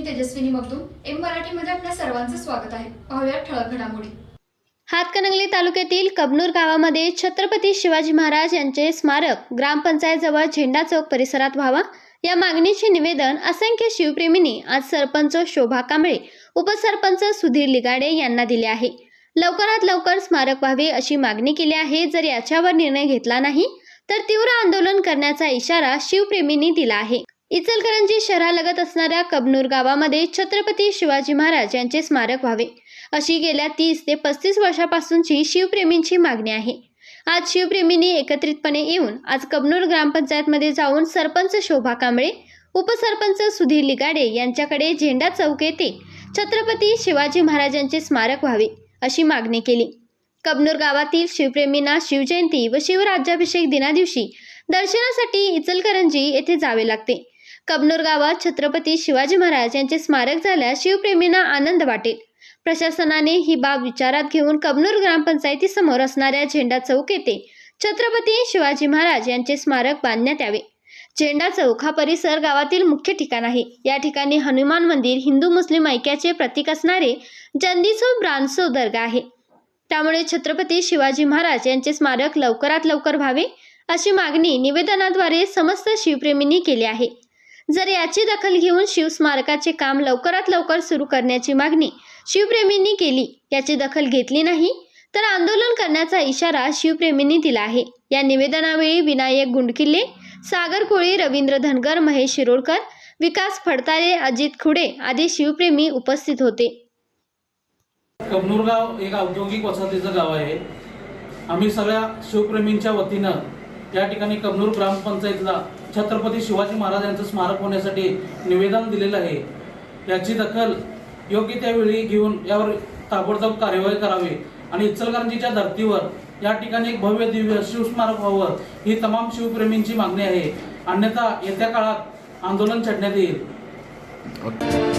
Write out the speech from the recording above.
मी Tejaswini Magdum M मराठीमध्ये आपल्या सर्वांचं स्वागत आहे. पाहूया ठळक घडामोडी. हातकणंगले तालुक्यातील कबनूर गावामध्ये छत्रपती शिवाजी महाराज यांचे स्मारक ग्रामपंचायतजवळ झेंडा चौक परिसरात व्हावा. या मागणीचे निवेदन असंख्य शिवप्रेमींनी आज सरपंच शोभा कांबळे उपसरपंच सुधीर लिगाडे यांना दिले आहे. लवकरात लवकर स्मारक व्हावे अशी मागणी केली आहे. जर याच्यावर निर्णय घेतला नाही तर तीव्र आंदोलन करण्याचा इशारा शिवप्रेमींनी दिला आहे. इचलकरंजी शहरालगत असणाऱ्या कबनूर गावामध्ये छत्रपती शिवाजी महाराज यांचे स्मारक व्हावे. अशी गेल्या तीस ते पस्तीस वर्षापासूनची शिवप्रेमींची मागणी आहे. आज शिवप्रेमींनी एकत्रितपणे येऊन आज कबनूर ग्रामपंचायतमध्ये जाऊन सरपंच शोभा कांबळे उपसरपंच सुधीर लिगाडे यांच्याकडे झेंडा चौक येथे छत्रपती शिवाजी महाराजांचे स्मारक व्हावे अशी मागणी केली. कबनूर गावातील शिवप्रेमींना शिवजयंती व शिवराज्याभिषेक दिनादिवशी दर्शनासाठी इचलकरंजी येथे जावे लागते. कबनूर गावात छत्रपती शिवाजी महाराज यांचे स्मारक झाल्यास शिवप्रेमींना आनंद वाटेल. प्रशासनाने ही बाब विचारात घेऊन कबनूर ग्रामपंचायतीसमोर असणाऱ्या झेंडा चौक येथे छत्रपती शिवाजी महाराज यांचे स्मारक बांधण्यात यावे. झेंडा चौक हा परिसर गावातील मुख्य ठिकाण आहे. या ठिकाणी हनुमान मंदिर हिंदू मुस्लिम ऐक्याचे प्रतीक असणारे जंदीसो ब्रांसो दर्गा आहे. त्यामुळे छत्रपती शिवाजी महाराज यांचे स्मारक लवकरात लवकर व्हावे अशी मागणी निवेदनाद्वारे समस्त शिवप्रेमींनी केली आहे. जर याची दखल घेऊन शिवस्मारकाचे काम लवकरात लवकर सुरू करण्याची मागणी शिवप्रेमींनी केली याची दखल घेतली नाही तर आंदोलन करण्याचा इशारा शिवप्रेमींनी दिला आहे. या निवेदनावेळी विनायक गुंडकिल्ले सागर कोळी रवींद्र धनगर महेश शिरोडकर विकास फडतारे अजित खुडे आदी शिवप्रेमी उपस्थित होते. कबनूर गाव एक औद्योगिक वसाहतीचं गाव आहे. आम्ही सगळ्या शिवप्रेमींच्या वतीनं या ठिकाणी कबनूर ग्रामपंचायतला छत्रपती शिवाजी महाराज यांचं स्मारक होण्यासाठी निवेदन दिलेलं आहे. याची दखल योग्य त्यावेळी घेऊन यावर ताबडतोब कार्यवाही करावी आणि इचलकरंजीच्या धर्तीवर या ठिकाणी एक भव्य दिव्य शिवस्मारक व्हावं ही तमाम शिवप्रेमींची मागणी आहे. अन्यथा येत्या काळात आंदोलन छेडण्यात येईल.